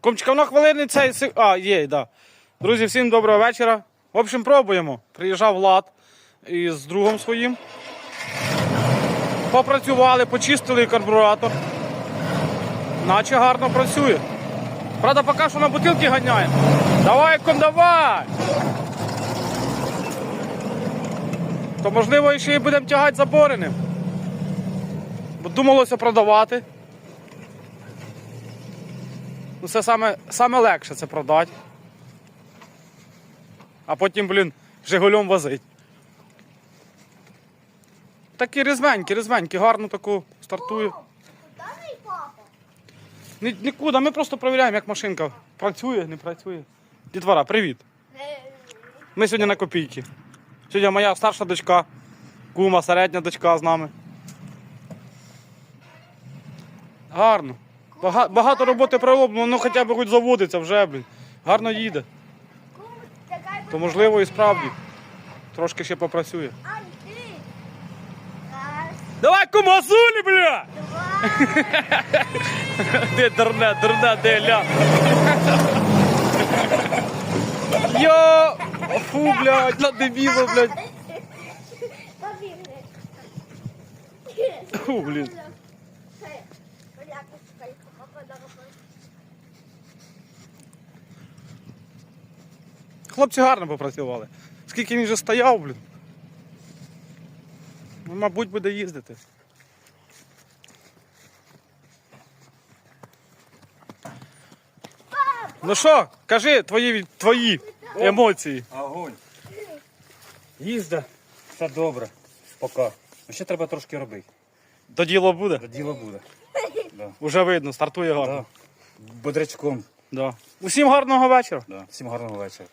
Комчика, воно хвилини цей. А, є, да. Друзі, всім доброго вечора. В общем, пробуємо. Приїжджав Влад із другом своїм. Попрацювали, почистили карбуратор. Наче гарно працює. Правда, поки що на бутилки ганяємо. Давай, ком, давай! То можливо ще й будемо тягати забореним. Бо думалося продавати. Ну, це саме, саме легше це продати. А потім, блін, Жигулем возить. Такі різменькі, різменькі, гарно таку папа? Ні, нікуди, ми просто перевіряємо, як машинка працює, не працює. Дітвора, привіт. Ми сьогодні на копійки. Сьогодні моя старша дочка, кума, середня дочка з нами. Гарно. Бага- багато роботи пророблено, ну хоча б хоч заводиться вже, блін. Гарно їде. То можливо і справді. Трошки ще попрацює. Давай кумасулі, бля! Де дурне, дурне, де ля. Йо! Фу, блядь, на дебіла, блядь. Фу, блін. Це, понятно, чекай, папа, давай. Хлопці гарно попрацювали. Скільки він вже стояв, блін. Ну, мабуть, буде їздити. Ну що, кажи твої, твої емоції. Огонь. Їзда, все добре. Пока. Ще треба трошки робити. До діло буде. До діла буде. Да. Уже видно, стартує гарно. Да. Бодрячком. Да. Усім гарного вечора. Да. Всім гарного вечора.